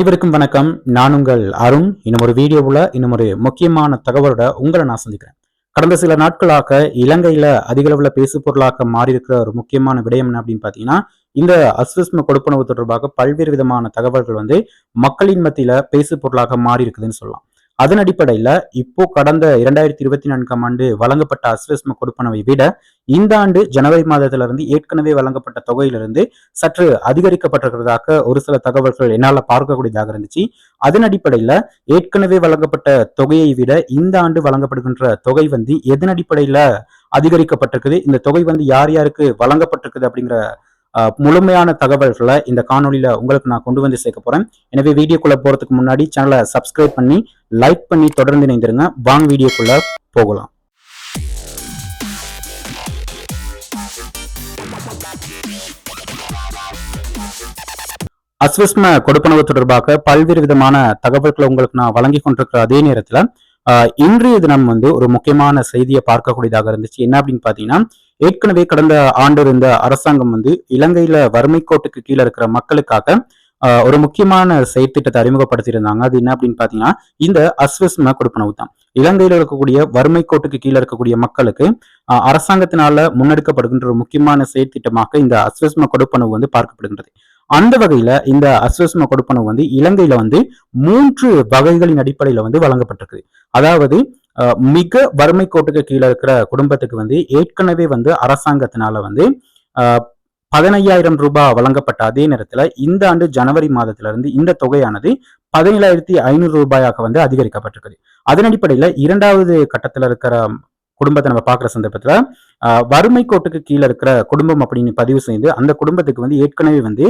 அனைவருக்கும் வணக்கம். நான் உங்கள் அருண். இன்னும் ஒரு வீடியோவில் இன்னும் ஒரு முக்கியமான தகவலோட உங்களை நான் சந்திக்கிறேன். கடந்த சில நாட்களாக இலங்கையில அதிகளவில் பேசு பொருளாக மாறி இருக்கிற ஒரு முக்கியமான விடயம் என்ன அப்படின்னு பார்த்தீங்கன்னா இந்த அஸ்விஸ்ம கொடுப்பனவு தொடர்பாக பல்வேறு விதமான தகவல்கள் வந்து மக்களின் மத்தியில பேசு பொருளாக மாறி இருக்குதுன்னு சொல்லலாம். அதன் அடிப்படையில் இப்போ கடந்த இரண்டாயிரத்தி இருபத்தி நான்காம் ஆண்டு வழங்கப்பட்ட அஸ்வஸ்ம கொடுப்பனவை விட இந்த ஆண்டு ஜனவரி மாதத்திலிருந்து ஏற்கனவே வழங்கப்பட்ட தொகையிலிருந்து சற்று அதிகரிக்கப்பட்டிருக்கிறதாக ஒரு சில தகவல்கள் என்னால் பார்க்கக்கூடியதாக இருந்துச்சு. அதன் அடிப்படையில் ஏற்கனவே வழங்கப்பட்ட தொகையை விட இந்த ஆண்டு வழங்கப்படுகின்ற தொகை வந்து எதன் அடிப்படையில் அதிகரிக்கப்பட்டிருக்குது? இந்த தொகை வந்து யார் யாருக்கு வழங்கப்பட்டிருக்குது அப்படிங்கிற முழுமையான தகவல்களை இந்த காணொளியில உங்களுக்கு நான் கொண்டு வந்து சேர்க்க போறேன். எனவே வீடியோக்குள்ள போறதுக்கு முன்னாடி சேனலை சப்ஸ்கிரைப் பண்ணி லைக் பண்ணி தொடர்ந்து இணைந்திருங்க. வாங்க வீடியோக்குள்ள போகலாம். அஸ்வஸ்ம கொடுப்பனவு தொடர்பாக பல்வேறு விதமான தகவல்களை உங்களுக்கு நான் வழங்கி கொண்டிருக்கிற அதே நேரத்தில் இன்றைய தினம் வந்து ஒரு முக்கியமான செய்தியை பார்க்கக்கூடியதாக இருந்துச்சு. என்ன அப்படின்னு பாத்தீங்கன்னா ஏற்கனவே கடந்த ஆண்டு இருந்த அரசாங்கம் வந்து இலங்கையில வறுமை கோட்டுக்கு கீழே இருக்கிற மக்களுக்காக ஒரு முக்கியமான செயற்திட்டத்தை அறிமுகப்படுத்தியிருந்தாங்க. அது என்ன அப்படின்னு பாத்தீங்கன்னா இந்த அஸ்வஸ்ம கொடுப்பனவு தான். இலங்கையில் இருக்கக்கூடிய வறுமை கோட்டுக்கு கீழே இருக்கக்கூடிய மக்களுக்கு அரசாங்கத்தினால முன்னெடுக்கப்படுகின்ற ஒரு முக்கியமான செயற்திட்டமாக இந்த அஸ்வஸ்ம கொடுப்பனவு வந்து பார்க்கப்படுகின்றது. அந்த வகையில இந்த அஸ்வசம கொடுப்பனவு வந்து இலங்கையில வந்து மூன்று வகைகளின் அடிப்படையில வந்து வழங்கப்பட்டிருக்கு. அதாவது மிக வறுமை கோட்டுக்கு கீழே இருக்கிற குடும்பத்துக்கு வந்து ஏற்கனவே வந்து அரசாங்கத்தினால வந்து பதினையாயிரம் ரூபாய் வழங்கப்பட்ட அதே நேரத்துல இந்த ஆண்டு ஜனவரி மாதத்திலிருந்து இந்த தொகையானது பதினேழாயிரத்தி ஐநூறு ரூபாயாக வந்து அதிகரிக்கப்பட்டிருக்குது. அதன் அடிப்படையில இரண்டாவது கட்டத்துல இருக்கிற குடும்பத்தை நம்ம பார்க்குற சந்தர்ப்பத்தில் வறுமை கோட்டுக்கு கீழே இருக்கிற குடும்பம் அப்படின்னு பதிவு செய்து அந்த குடும்பத்துக்கு வந்து ஏற்கனவே வந்து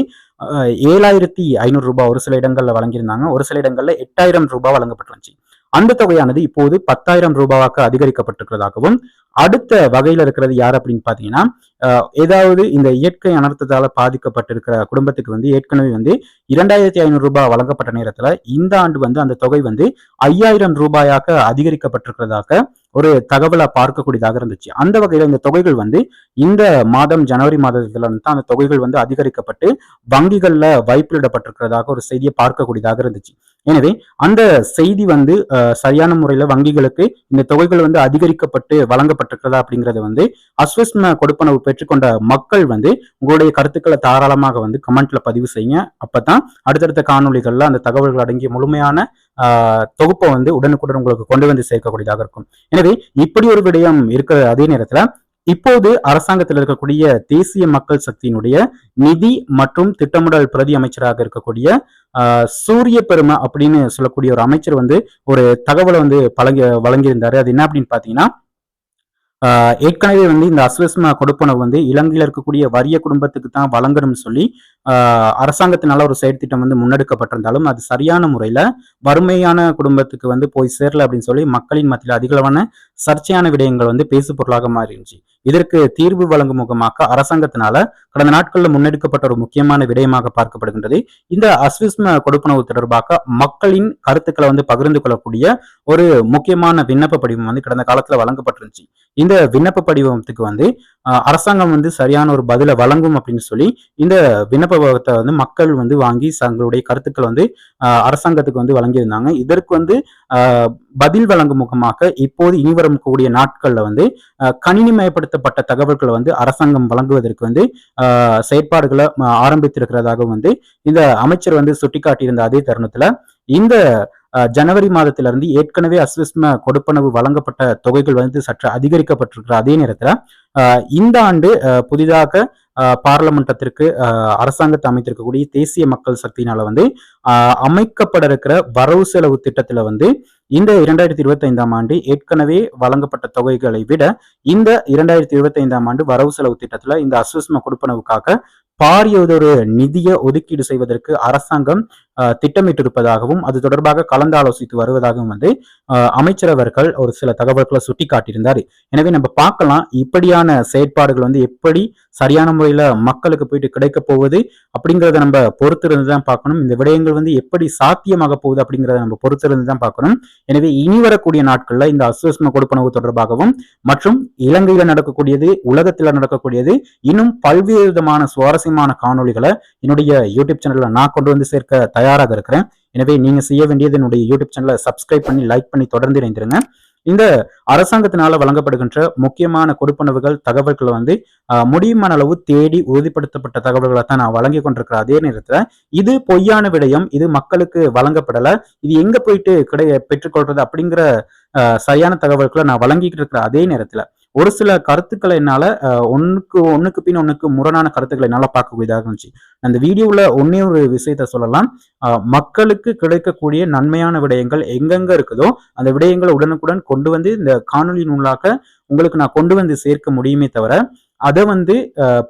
ஏழாயிரத்தி ஐநூறு ரூபாய் ஒரு சில இடங்களில் வழங்கியிருந்தாங்க. ஒரு சில இடங்களில் எட்டாயிரம் ரூபாய் வழங்கப்பட்டுருந்துச்சு. அந்த தொகையானது இப்போது பத்தாயிரம் ரூபாவாக அதிகரிக்கப்பட்டிருக்கிறதாகவும் அடுத்த வகையில இருக்கிறது யார் அப்படின்னு பாத்தீங்கன்னா ஏதாவது இந்த இயற்கை அனர்த்தத்தால பாதிக்கப்பட்டிருக்கிற குடும்பத்துக்கு வந்து ஏற்கனவே வந்து இரண்டாயிரத்தி ஐநூறு ரூபாய் வழங்கப்பட்ட நேரத்துல இந்த ஆண்டு வந்து அந்த தொகை வந்து ஐயாயிரம் ரூபாயாக அதிகரிக்கப்பட்டிருக்கிறதாக ஒரு தகவலை பார்க்கக்கூடியதாக இருந்துச்சு. அந்த வகையில இந்த தொகைகள் வந்து இந்த மாதம் ஜனவரி மாதத்துல இருந்து தான் அந்த தொகைகள் வந்து அதிகரிக்கப்பட்டு வங்கிகள்ல வைப்பிலிடப்பட்டிருக்கிறதாக ஒரு செய்தியை பார்க்கக்கூடியதாக இருந்துச்சு. எனவே அந்த செய்தி வந்து சரியான முறையில வங்கிகளுக்கு இந்த தொகைகள் வந்து அதிகரிக்கப்பட்டு வழங்கப்பட்டிருக்கிறதா அப்படிங்கறது வந்து அஸ்வஸ்ம கொடுப்பனவு பெற்றுக்கொண்ட மக்கள் வந்து உங்களுடைய கருத்துக்களை தாராளமாக வந்து கமெண்ட்ல பதிவு செய்யுங்க. அப்பதான் அடுத்தடுத்த காணொலிகள்ல அந்த தகவல்கள் அடங்கிய முழுமையான தொகுப்பை வந்து உடனுக்குடன் உங்களுக்கு கொண்டு வந்து சேர்க்கக்கூடியதாக இருக்கும். எனவே இப்படி ஒரு விடயம் இருக்கிற அதே நேரத்துல இப்போது அரசாங்கத்தில் இருக்கக்கூடிய தேசிய மக்கள் சக்தியினுடைய நிதி மற்றும் திட்டமிடல் பிரதி அமைச்சராக இருக்கக்கூடிய ஆஹ், சூரிய பெருமை அப்படின்னு சொல்லக்கூடிய ஒரு அமைச்சர் வந்து ஒரு தகவலை வந்து பழங்கி வழங்கியிருந்தாரு. அது என்ன அப்படின்னு பாத்தீங்கன்னா ஆஹ், ஏற்கனவே வந்து இந்த அஸ்வஸ்ம கொடுப்பனவு வந்து இலங்கையில் இருக்கக்கூடிய வறிய குடும்பத்துக்கு தான் வழங்கணும்னு சொல்லி அரசாங்கத்தினால ஒரு செயற்திட்டம் வந்து முன்னெடுக்கப்பட்டிருந்தாலும் அது சரியான முறையில வறுமையான குடும்பத்துக்கு வந்து போய் சேரல அப்படின்னு சொல்லி மக்களின் மத்தியில் அதிகளவான சர்ச்சையான விடயங்கள் வந்து பேசு பொருளாக மாறி இருந்துச்சு இதற்கு தீர்வு வழங்கும் முகமாக அரசாங்கத்தினால கடந்த நாட்களில் முன்னெடுக்கப்பட்ட ஒரு முக்கியமான விடயமாக பார்க்கப்படுகின்றது. இந்த அஸ்விஸ்ம கொடுப்பனவு தொடர்பாக மக்களின் கருத்துக்களை வந்து பகிர்ந்து கொள்ளக்கூடிய ஒரு முக்கியமான விண்ணப்ப படிவம் வந்து கடந்த காலத்துல வழங்கப்பட்டிருந்துச்சு. இந்த விண்ணப்ப படிவத்துக்கு வந்து அரசாங்கம் வந்து சரியான ஒரு பதிலை வழங்கும் அப்படின்னு சொல்லி இந்த விண்ணப்பத்தை வந்து மக்கள் வந்து வாங்கி தங்களுடைய கருத்துக்கள் வந்து அரசாங்கத்துக்கு வந்து வழங்கியிருந்தாங்க. இதற்கு வந்து பதில் வழங்கும் முகமாக இப்போது இனி வரும் கூடிய நாட்கள்ல வந்து கணினிமயப்படுத்தப்பட்ட தகவல்களை வந்து அரசாங்கம் வழங்குவதற்கு வந்து செயற்பாடுகளை ஆரம்பித்திருக்கிறதாக ஆரம்பித்திருக்கிறதாகவும் வந்து இந்த அமைச்சர் வந்து சுட்டிக்காட்டியிருந்த அதே தருணத்துல இந்த ஜனவரி மாதத்திலிருந்து ஏற்கனவே அஸ்விஸ்ம கொடுப்பனவு வழங்கப்பட்ட தொகைகள் வந்து சற்று அதிகரிக்கப்பட்டிருக்கிற அதே நேரத்துல இந்த ஆண்டு புதிதாக பார்லமெண்டத்திற்கு அரசாங்கத்தை அமைத்திருக்கக்கூடிய தேசிய மக்கள் சக்தியினால வந்து அமைக்கப்பட இருக்கிற வரவு செலவு திட்டத்துல வந்து இந்த இரண்டாயிரத்தி இருபத்தி ஐந்தாம் ஆண்டு ஏற்கனவே வழங்கப்பட்ட தொகைகளை விட இந்த இரண்டாயிரத்தி இருபத்தி ஐந்தாம் ஆண்டு வரவு செலவு திட்டத்துல இந்த அசுஸ்ம கொடுப்பனவுக்காக பாரியதொரு நிதியை ஒதுக்கீடு செய்வதற்கு அரசாங்கம் திட்டமிட்டிருப்பதாகவும் அது தொடர்பாக கலந்தாலோசித்து வருவதாகவும் வந்து அமைச்சரவர்கள் ஒரு சில தகவல்களை சுட்டி காட்டியிருந்தார் எனவே நம்ம பார்க்கலாம் இப்படியான செயற்பாடுகள் வந்து எப்படி சரியான முறையில் மக்களுக்கு போயிட்டு கிடைக்க போகுது அப்படிங்கிறத நம்ம பொறுத்திருந்து தான் பார்க்கணும். இந்த விடயங்கள் வந்து எப்படி சாத்தியமாக போகுது அப்படிங்கிறத நம்ம பொறுத்திருந்து தான் பார்க்கணும். எனவே இனி வரக்கூடிய நாட்கள்ல இந்த அஸ்வஸ்ம கொடுப்பனவு தொடர்பாகவும் மற்றும் இலங்கையில் நடக்கக்கூடியது உலகத்தில் நடக்கக்கூடியது இன்னும் பல்வேறு விதமான சுவாரஸ்யமான காணொளிகளை என்னுடைய யூடியூப் சேனலில் நான் கொண்டு வந்து சேர்க்க தயார் தயாராக இருக்கிறேன். எனவே நீங்க செய்ய வேண்டியது என்னுடைய யூடியூப் சேனலை சப்ஸ்கிரைப் பண்ணி லைக் பண்ணி தொடர்ந்து இணைந்திருங்க. இந்த அரசாங்கத்தினால வழங்கப்படுகின்ற முக்கியமான கொடுப்பனவுகள் தகவல்களை வந்து முடியுமான அளவு தேடி உறுதிப்படுத்தப்பட்ட தகவல்களை தான் நான் வழங்கி கொண்டிருக்கிற அதே நேரத்தில் இது பொய்யான விடயம் இது மக்களுக்கு வழங்கப்படலை இது எங்க போயிட்டு கிடை பெற்றுக்கொள்றது அப்படிங்கிற சரியான தகவல்களை நான் வழங்கிக்கிட்டு இருக்கிற அதே நேரத்தில் ஒரு சில கருத்துக்களை என்னால் ஆஹ், ஒன்றுக்கு பின் ஒன்றுக்கு முரணான கருத்துக்களை என்னால் பார்க்கக்கூடியதாக இருந்துச்சு. அந்த வீடியோவில் ஒன்றே ஒரு விஷயத்த சொல்லலாம். ஆஹ், மக்களுக்கு கிடைக்கக்கூடிய நன்மையான விடயங்கள் எங்கெங்க இருக்குதோ அந்த விடயங்களை உடனுக்குடன் கொண்டு வந்து இந்த காணொலியின் உள்ளாக உங்களுக்கு நான் கொண்டு வந்து சேர்க்க முடியுமே தவிர அதை வந்து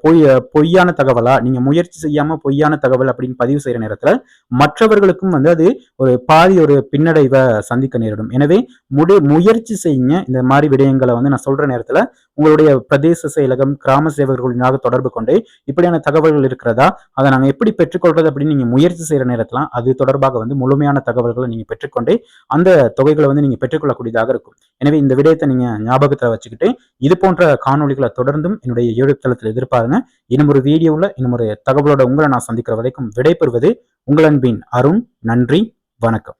பொய் பொய்யான தகவலா நீங்க முயற்சி செய்யாம பொய்யான தகவல் அப்படின்னு பதிவு செய்யற நேரத்துல மற்றவர்களுக்கும் வந்து அது ஒரு பாதி ஒரு பின்னடைவை சந்திக்க நேரிடும். எனவே முடி முயற்சி செய்யுங்க. இந்த மாதிரி விடயங்களை வந்து நான் சொல்ற நேரத்துல உங்களுடைய பிரதேச செயலகம் கிராம சேவகர்களாக தொடர்பு கொண்டு இப்படியான தகவல்கள் இருக்கிறதா? அதை நாங்கள் எப்படி பெற்றுக்கொள்றது அப்படின்னு நீங்க முயற்சி செய்யற நேரத்தில் அது தொடர்பாக வந்து முழுமையான தகவல்களை நீங்க பெற்றுக்கொண்டு அந்த தொகைகளை வந்து நீங்க பெற்றுக்கொள்ளக்கூடியதாக இருக்கும். எனவே இந்த விடயத்தை நீங்க ஞாபகத்தில் வச்சுக்கிட்டு இது போன்ற காணொளிகளை தொடர்ந்தும் என்னுடைய யூடியூப் தளத்தில் எதிர்பாருங்க. இன்னும் ஒரு வீடியோவில் இன்னும் ஒரு தகவலோட உங்களை நான் சந்திக்கிற வரைக்கும் விடைபெறுவது உங்கள் அன்பின் அருண். நன்றி வணக்கம்.